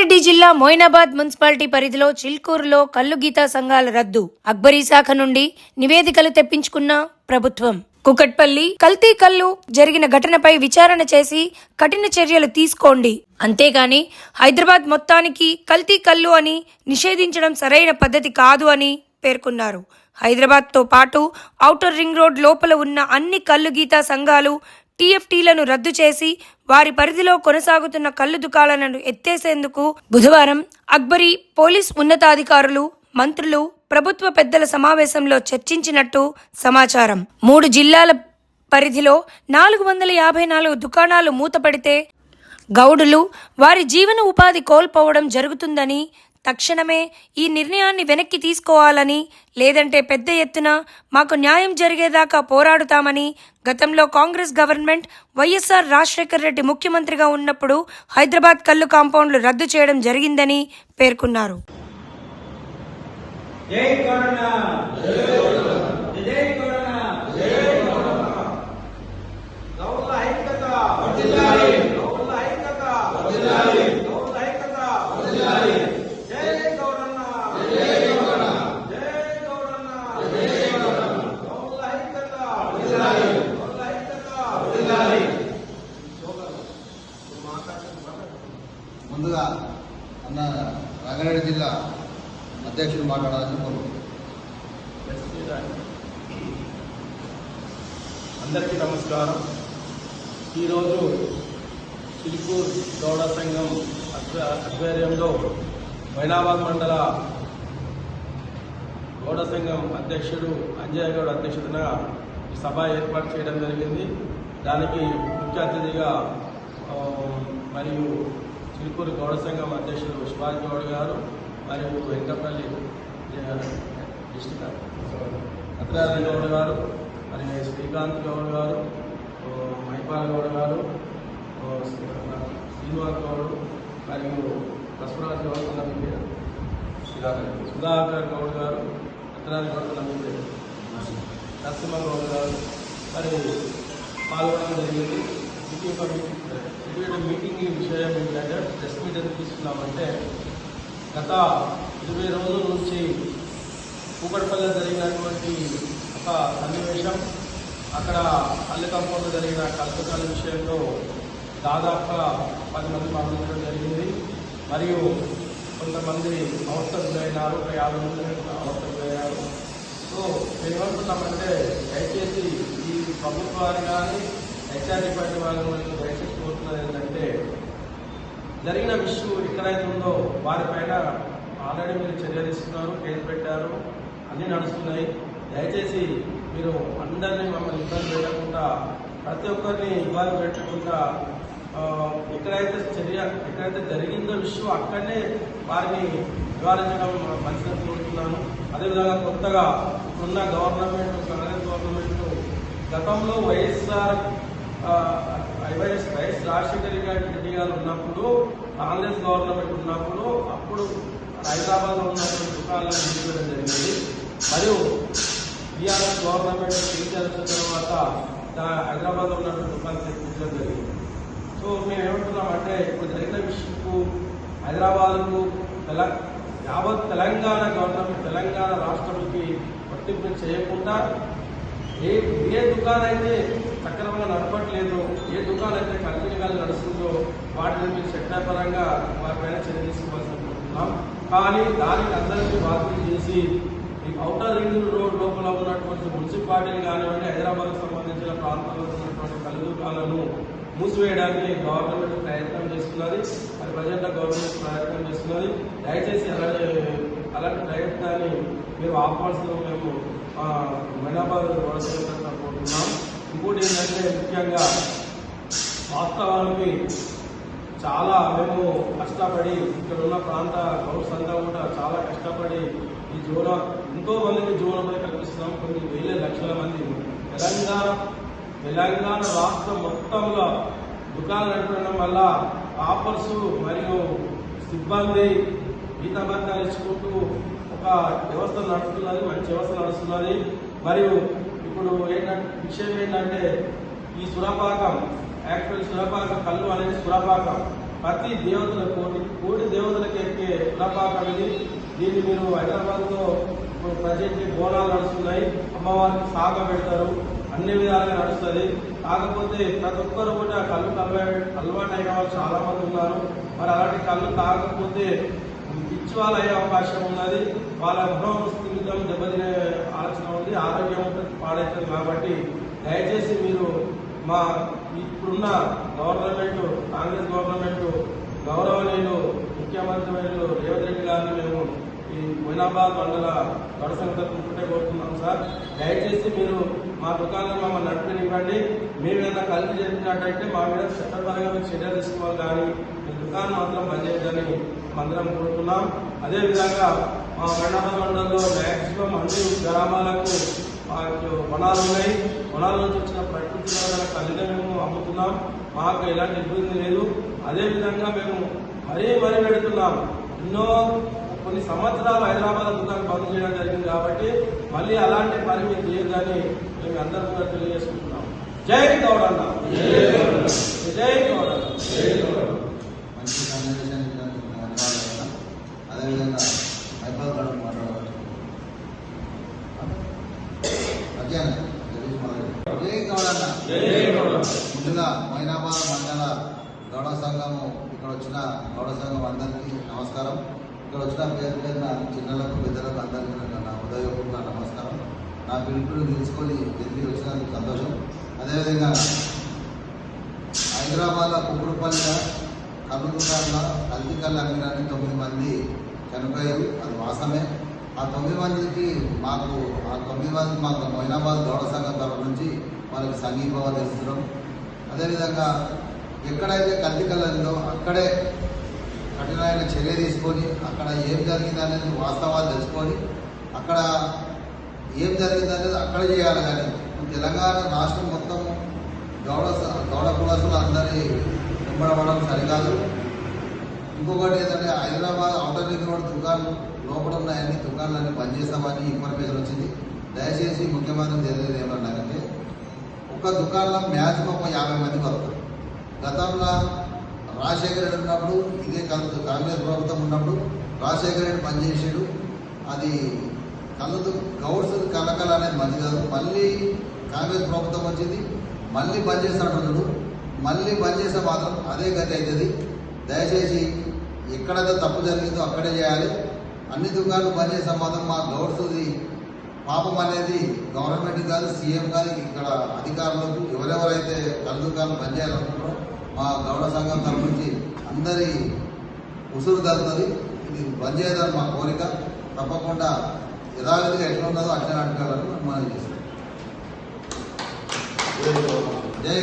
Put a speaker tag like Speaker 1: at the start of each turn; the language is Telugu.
Speaker 1: రంగారెడ్డి జిల్లా మోయినాబాద్ మున్సిపాలిటీ పరిధిలో చిల్కూరులో కల్లు గీతా సంఘాల రద్దు. అక్బరీ శాఖ నుండి నివేదికలు తెప్పించుకున్న ప్రభుత్వం. కుకట్పల్లి కల్తీ కల్లు జరిగిన ఘటనపై విచారణ చేసి కఠిన చర్యలు తీసుకోండి. అంతేగాని హైదరాబాద్ మొత్తానికి కల్తీ కల్లు అని నిషేధించడం సరైన పద్ధతి కాదు అని పేర్కొన్నారు. హైదరాబాద్తో పాటు ఔటర్ రింగ్ రోడ్ లోపల ఉన్న అన్ని కల్లు గీతా సంఘాలు టీఎఫ్టీలను రద్దు చేసి వారి పరిధిలో కొనసాగుతున్న కళ్ళు దుకాణాలను ఎత్తేసేందుకు బుధవారం అక్బరీ పోలీస్ ఉన్నతాధికారులు మంత్రులు ప్రభుత్వ పెద్దల సమావేశంలో చర్చించినట్టు సమాచారం. మూడు జిల్లాల పరిధిలో నాలుగు వందల యాభై నాలుగు దుకాణాలు మూతపడితే గౌడులు వారి జీవన ఉపాధి కోల్పోవడం జరుగుతుందని తక్షణమే ఈ నిర్ణయాన్ని వెనక్కి తీసుకోవాలని లేదంటే పెద్ద ఎత్తున మాకు న్యాయం జరిగేదాకా పోరాడుతామని గతంలో కాంగ్రెస్ గవర్నమెంట్ వైఎస్ఆర్ రాజశేఖర్ రెడ్డి ముఖ్యమంత్రిగా ఉన్నప్పుడు హైదరాబాద్ కల్లు కాంపౌండ్లు రద్దు చేయడం జరిగిందని పేర్కొన్నారు
Speaker 2: జై కరోనా జై కరోనా గౌరవ ఐక్యత గౌరవ ఐక్యత గౌరవ ఐక్యత జై గౌరన్న జై గౌరన్న జై గౌరన్న గౌరవ ఐక్యత గౌరవ ఐక్యత
Speaker 3: ముందుగా అన్న రంగారెడ్డి జిల్లా అధ్యక్షుడు మాట్లాడాలని కోరుకుంటున్నాను
Speaker 4: అందరికీ నమస్కారం. ఈరోజు చిలుకూరు గౌడ సంఘం ఆధ్వ- ఆధ్వర్యంలో మైనాబాద్ మండల గౌడ సంఘం అధ్యక్షుడు అంజయ్య గౌడ్ అధ్యక్షతన సభ ఏర్పాటు చేయడం జరిగింది. దానికి ముఖ్య అతిథిగా మరియు చిలుకూరు గౌడ సంఘం అధ్యక్షులు సుభాష్ గౌడ్ గారు మరియు వెంకపల్లి డిస్టిక్ అత్రారాయణ గౌడ్ గారు మరి శ్రీకాంత్ గౌడ్ గారు ఓ, మైపాల్ గౌడ్ గారు శ్రీనివాస్ గౌడ్ మరియు బస్వరాజ్ గౌడ్ నమ్మింది సుధాకర్ గౌడ్ గారు అత్రారాయణ గౌడ్ నమ్మింది నరసింహ గౌడ్ గారు మరి పాల్గొనడం జరిగింది. ఇది ఒక మీటింగ్ ఇది ఒక మీటింగ్ విషయం ఏంటంటే ప్రెస్ మీట్ ఎందుకు తీసుకున్నామంటే గత ఇరవై రోజుల నుంచి కూకట్పల్లిలో జరిగినటువంటి ఒక సన్నివేశం అక్కడ పల్లె జరిగిన కల్పకాల విషయంలో దాదాపుగా పది మంది మరణించడం జరిగింది. మరియు కొంతమంది అవస్థలు గురైనారు ఒక యాభై మంది అవస్థలు గురయ్యారు సో మేము దయచేసి ఈ ప్రభుత్వాన్ని కానీ హెచ్ఆర్ డిపార్ట్మెంట్ వాళ్ళని దయచేసి కోరుతున్నది ఏంటంటే జరిగిన ఇష్యూ ఎక్కడైతే ఉందో వారిపైన ఆల్రెడీ మీరు చర్య తీసుకున్నారు కేసు పెట్టారు అన్నీ నడుస్తున్నాయి. దయచేసి మీరు అందరినీ మమ్మల్ని ఇబ్బంది పెట్టకుండా ప్రతి ఒక్కరిని ఇబ్బంది పెట్టకుండా ఎక్కడైతే చర్య ఎక్కడైతే జరిగిందో విషయం అక్కడనే వారిని నివారించడం మంచిదని కోరుతున్నాను. అదేవిధంగా కొత్తగా ఉన్న గవర్నమెంట్ కాంగ్రెస్ గవర్నమెంట్ గతంలో వైఎస్ఆర్ ఐవైఎస్ వైఎస్ రాజశేఖర్ రెడ్డి గారు ఉన్నప్పుడు కాంగ్రెస్ గవర్నమెంట్ ఉన్నప్పుడు అప్పుడు హైదరాబాద్లో ఉన్నటువంటి దుకాణాలను తీసుకోవడం జరిగింది. మరియు బీఆర్ఎస్ గవర్నమెంట్ తీర్చాల్సిన తర్వాత హైదరాబాద్ హైదరాబాద్లో ఉన్నటువంటి దుకాణాలు తెప్పించడం జరిగింది. సో మేము ఏమంటున్నామంటే ఇప్పుడు జరిగిన విషయంకు హైదరాబాద్కు తెల యావత్ తెలంగాణ గవర్నమెంట్ తెలంగాణ రాష్ట్రానికి వర్తింపు చేయకుండా ఏ ఏ దుకాణం అయితే సక్రమంగా నడపట్లేదు. ఏ దుకాణం అయితే కంటిన్యూగా నడుస్తుందో వాటిని మీరు చట్టపరంగా వారిపైన చర్య తీసుకోవాల్సి అనుకుంటున్నాం కానీ దానికి అందరికీ బాధ్యత చేసి ఈ ఔటర్ రింగ్ రోడ్ లోపల ఉన్నటువంటి మున్సిపాలిటీలు కానివ్వండి హైదరాబాద్కు సంబంధించిన ప్రాంతాల్లో ఉన్నటువంటి కలుగుకాలను మూసివేయడానికి గవర్నమెంట్ ప్రయత్నం చేస్తున్నది. మరి ప్రజెంట్ గవర్నమెంట్ ప్రయత్నం చేస్తున్నది. దయచేసి అలాంటి అలాంటి ప్రయత్నాన్ని మీరు ఆపాల్సిన మేము ఆ, మైనాబాద్ వలస కోరుతున్నాం ఇంకోటి ఏంటంటే ముఖ్యంగా వాస్తవానికి చాలా మేము కష్టపడి ఇక్కడ ఉన్న ప్రాంత గౌరవ అంతా కూడా చాలా కష్టపడి ఈ జోన ఎంతో మందికి జీవనపై కల్పిస్తున్నాం కొన్ని వేల లక్షల మంది. తెలంగాణ తెలంగాణ రాష్ట్రం మొత్తంలో దుకాణాలు నడపడం వల్ల ఆఫర్స్ మరియు సిబ్బంది ఈతబద్ధాలు ఇచ్చుకుంటూ ఒక వ్యవస్థ నడుస్తున్నది మంచి వ్యవస్థ నడుస్తున్నది. మరియు ఇప్పుడు ఏంటంటే విషయం ఏంటంటే ఈ సురపాకం యాక్చువల్ సురపాకం కళ్ళు అనేది సురపాకం. ప్రతి దేవతల కోటి కోటి దేవతలకు ఎక్కే సురపాకం ఇది. దీన్ని మీరు హైదరాబాద్లో ఇప్పుడు ప్రజెంట్ బోనాలు నడుస్తున్నాయి. అమ్మవారికి సాగ పెడతారు. అన్ని విధాలుగా నడుస్తుంది. కాకపోతే ప్రతి ఒక్కరు కూడా కళ్ళు కలవ అలవాటు అయిన వాళ్ళు చాలా మంది ఉన్నారు. మరి అలాంటి కళ్ళు తాగకపోతే పిచ్చి అయ్యే అవకాశం ఉన్నది. వాళ్ళ గృహస్థిమితం దెబ్బతినే ఆలోచన ఉంది. ఆరోగ్యం ఉంటుంది పాడవుతుంది కాబట్టి దయచేసి మీరు మా ఇప్పుడున్న గవర్నమెంట్ కాంగ్రెస్ గవర్నమెంట్ గౌరవనీయులు ముఖ్యమంత్రి రేవంత్ రెడ్డి గారిని మేము ఈ మొయినాబాద్ మండల గడసంగ తరఫున కోరుతున్నాం సార్. దయచేసి మీరు మా దుకాణం మమ్మల్ని నడిపినివ్వండి. మేము ఏదైనా కలిపి చేసినట్టయితే మా మీద చట్టపరంగా మీకు చర్య తీసుకోవాలి కానీ మీ దుకాణం మాత్రం బంద్ అందరం కోరుతున్నాం. అదేవిధంగా మా మండల మండలంలో మ్యాక్సిమం అన్ని గ్రామాలకు వనాలు ఉన్నాయి. వనాల నుంచి వచ్చిన ప్రకృతి కలిగా మేము అమ్ముతున్నాం. మాకు ఎలాంటి ఇబ్బంది లేదు. అదేవిధంగా మేము మరీ మరీ పెడుతున్నాం. ఎన్నో కొన్ని సంవత్సరాలు హైదరాబాద్ దుకాణం బంద్ చేయడం జరిగింది కాబట్టి మళ్ళీ అలాంటి పని మేము చేయొద్దని మేము అందరం కూడా తెలియజేసుకుంటున్నాం. జై గౌడన్న జై గౌడన్న
Speaker 3: విధంగా భయపడతాడు గారు మాట్లాడవచ్చు జై గౌడన్న ముందుగా మైనాబాద్ మండల గౌడ సంఘము ఇక్కడ వచ్చిన గౌడ సంఘం అందరికీ నమస్కారం ఇక్కడ వచ్చిన పేరు పేరున చిన్నలకు పెద్దలకు అందరికీ నా హృదయపూర్వక నమస్కారం నా పిలుపులు తెలుసుకొని తిరిగి వచ్చినందుకు సంతోషం అదేవిధంగా హైదరాబాద్లో కుకుడుపల్లిలో కర్నూలు దుకాణంలో కల్తీ కళ్ళు తొమ్మిది మంది చనిపోయారు. అది వాసమే ఆ తొమ్మిది మందికి మాకు ఆ తొమ్మిది మంది మాకు మొయినాబాద్ గౌడ సంఘం తరఫు నుంచి వాళ్ళకి సంఘీభావం తెలుస్తున్నాం. అదేవిధంగా ఎక్కడైతే కల్తీ అక్కడే కఠినమైన చర్య తీసుకొని అక్కడ ఏం జరిగింది అనేది వాస్తవాలు తెలుసుకొని అక్కడ ఏం జరిగింది అనేది అక్కడ చేయాలి కానీ తెలంగాణ రాష్ట్రం మొత్తం గౌడ స- గౌడ కులసులు అందరి నింబడవడం సరికాదు. ఇంకొకటి ఏంటంటే హైదరాబాద్ అవుటర్ రింగ్ రోడ్ దుకాణం లోపల ఉన్న దుకాణాలన్నీ బంద్ చేస్తామని ఇన్ఫర్మేషన్ వచ్చింది. దయచేసి ముఖ్యమంత్రి తెలియదు ఏమన్నారంటే ఒక దుకాణంలో మ్యాక్సిమం ఒక యాభై మంది వస్తారు గతంలో రాజశేఖర రెడ్డి ఉన్నప్పుడు ఇదే కాదు కాంగ్రెస్ ప్రభుత్వం ఉన్నప్పుడు రాజశేఖర రెడ్డి పనిచేసాడు అది కళ్ళదు గౌడ్స్ కలకల అనేది మంచి కాదు. మళ్ళీ కాంగ్రెస్ ప్రభుత్వం వచ్చింది మళ్ళీ బంద్ చేస్తాడు మళ్ళీ బంద్ చేస్తే మాత్రం అదే గతి అవుతుంది. దయచేసి ఎక్కడైతే తప్పు జరిగిందో అక్కడే చేయాలి. అన్ని దుకాణాలు బంద్ చేస్తే మాత్రం మా గౌడ్స్ది పాపం అనేది గవర్నమెంట్ కాదు సీఎం కాదు ఇక్కడ అధికారులకు ఎవరెవరైతే కళ్ళు దుకాణాలు బంద్ చేయాలనుకుంటారో మా గౌడ సంఘం తరఫు నుంచి అందరి ఉసురు తగ్గుతుంది ఇది బంద్ చేయాలని మా కోరిక. తప్పకుండా యథావిధిగా ఎట్లా ఉన్నదో అట్లా నడపాలని మనం చేస్తాం జై